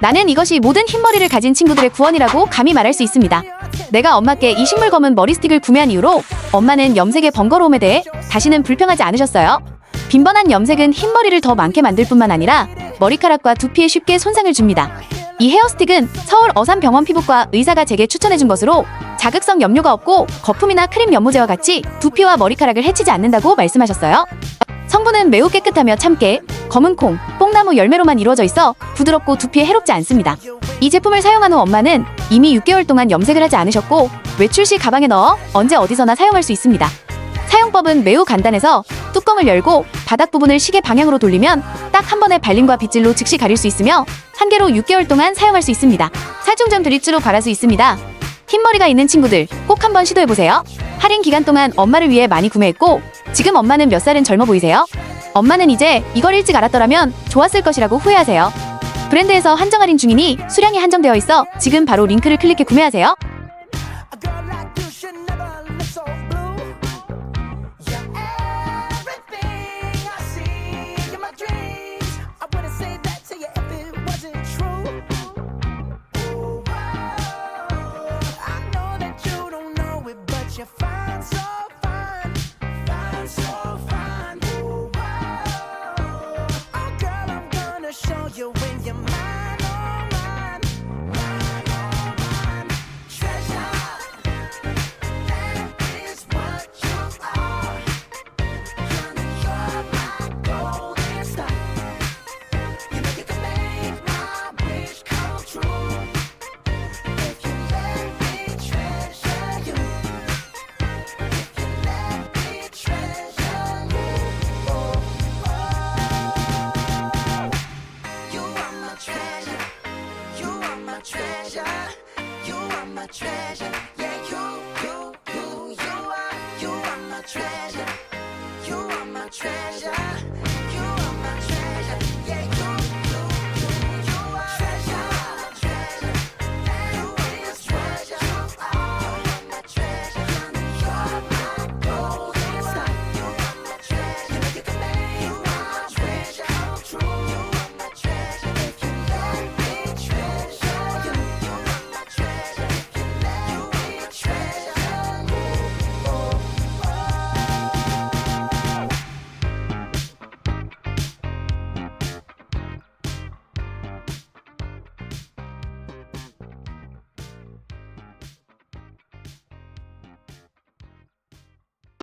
나는 이것이 모든 흰머리를 가진 친구들의 구원이라고 감히 말할 수 있습니다. 내가 엄마께 이 식물 검은 머리 스틱을 구매한 이후로 엄마는 염색의 번거로움에 대해 다시는 불평하지 않으셨어요. 빈번한 염색은 흰머리를 더 많게 만들 뿐만 아니라 머리카락과 두피에 쉽게 손상을 줍니다. 이 헤어스틱은 서울 어산병원 피부과 의사가 제게 추천해준 것으로 자극성 염료가 없고 거품이나 크림 연모제와 같이 두피와 머리카락을 해치지 않는다고 말씀하셨어요. 성분은 매우 깨끗하며 참깨, 검은 콩, 뽕나무 열매로만 이루어져 있어 부드럽고 두피에 해롭지 않습니다. 이 제품을 사용한 후 엄마는 이미 6개월 동안 염색을 하지 않으셨고 외출 시 가방에 넣어 언제 어디서나 사용할 수 있습니다. 사용법은 매우 간단해서 뚜껑을 열고 바닥 부분을 시계 방향으로 돌리면 딱 한 번의 발림과 빗질로 즉시 가릴 수 있으며 한 개로 6개월 동안 사용할 수 있습니다. 살충 전 드립주로 바를 수 있습니다. 흰머리가 있는 친구들 꼭 한번 시도해보세요. 할인 기간 동안 엄마를 위해 많이 구매했고 지금 엄마는 몇 살은 젊어 보이세요? 엄마는 이제 이걸 일찍 알았더라면 좋았을 것이라고 후회하세요. 브랜드에서 한정 할인 중이니 수량이 한정되어 있어 지금 바로 링크를 클릭해 구매하세요. Treasure. You are my treasure. You are my treasure.